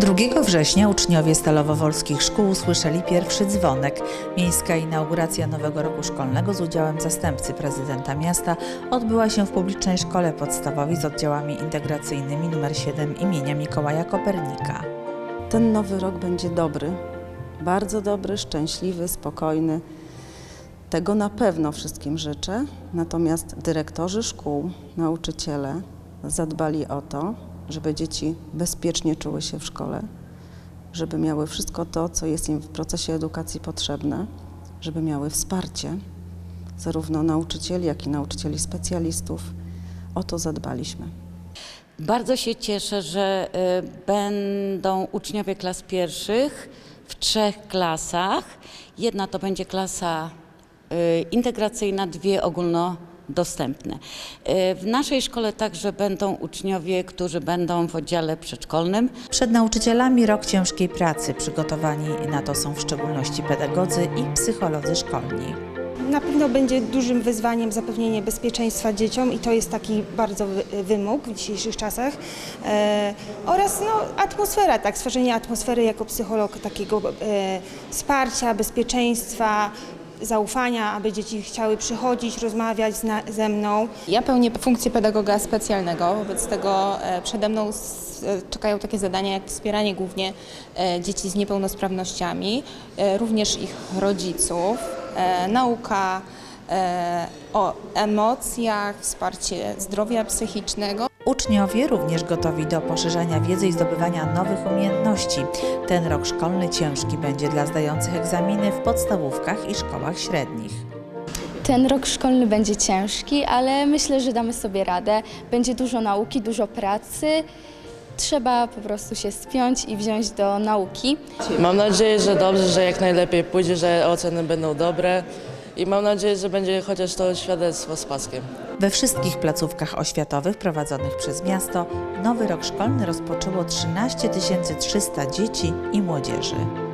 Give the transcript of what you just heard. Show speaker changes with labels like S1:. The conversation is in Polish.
S1: 2 września uczniowie stalowowolskich szkół usłyszeli pierwszy dzwonek. Miejska inauguracja nowego roku szkolnego z udziałem zastępcy prezydenta miasta odbyła się w publicznej szkole podstawowej z oddziałami integracyjnymi nr 7 imienia Mikołaja Kopernika.
S2: Ten nowy rok będzie dobry, bardzo dobry, szczęśliwy, spokojny. Tego na pewno wszystkim życzę. Natomiast dyrektorzy szkół, nauczyciele zadbali o to, żeby dzieci bezpiecznie czuły się w szkole, żeby miały wszystko to, co jest im w procesie edukacji potrzebne, żeby miały wsparcie zarówno nauczycieli, jak i nauczycieli specjalistów. O to zadbaliśmy.
S3: Bardzo się cieszę, że y, będą uczniowie klas pierwszych w trzech klasach. Jedna to będzie klasa y, integracyjna, dwie ogólnodostępne. Y, W naszej szkole także będą uczniowie, którzy będą w oddziale przedszkolnym.
S1: Przed nauczycielami rok ciężkiej pracy. Przygotowani na to są w szczególności pedagodzy i psycholodzy szkolni.
S4: Na pewno będzie dużym wyzwaniem zapewnienie bezpieczeństwa dzieciom i to jest taki bardzo wy- wymóg w dzisiejszych czasach. E, oraz no, atmosfera, tak, stworzenie atmosfery jako psycholog takiego e, wsparcia, bezpieczeństwa, zaufania, aby dzieci chciały przychodzić, rozmawiać ze mną.
S5: Ja pełnię funkcję pedagoga specjalnego, wobec tego e, przede mną e, czekają takie zadania jak wspieranie głównie e, dzieci z niepełnosprawnościami, również ich rodziców, nauka o emocjach, wsparcie zdrowia psychicznego.
S1: Uczniowie również gotowi do poszerzania wiedzy i zdobywania nowych umiejętności. Ten rok szkolny ciężki będzie dla zdających egzaminy w podstawówkach i szkołach średnich.
S6: Ten rok szkolny będzie ciężki, ale myślę, że damy sobie radę. Będzie dużo nauki, dużo pracy. Trzeba po prostu się spiąć i wziąć do nauki.
S7: Mam nadzieję, że dobrze, że jak najlepiej pójdzie, że oceny będą dobre i mam nadzieję, że będzie chociaż to świadectwo z paskiem.
S1: We wszystkich placówkach oświatowych prowadzonych przez miasto nowy rok szkolny rozpoczęło 13 300 dzieci i młodzieży.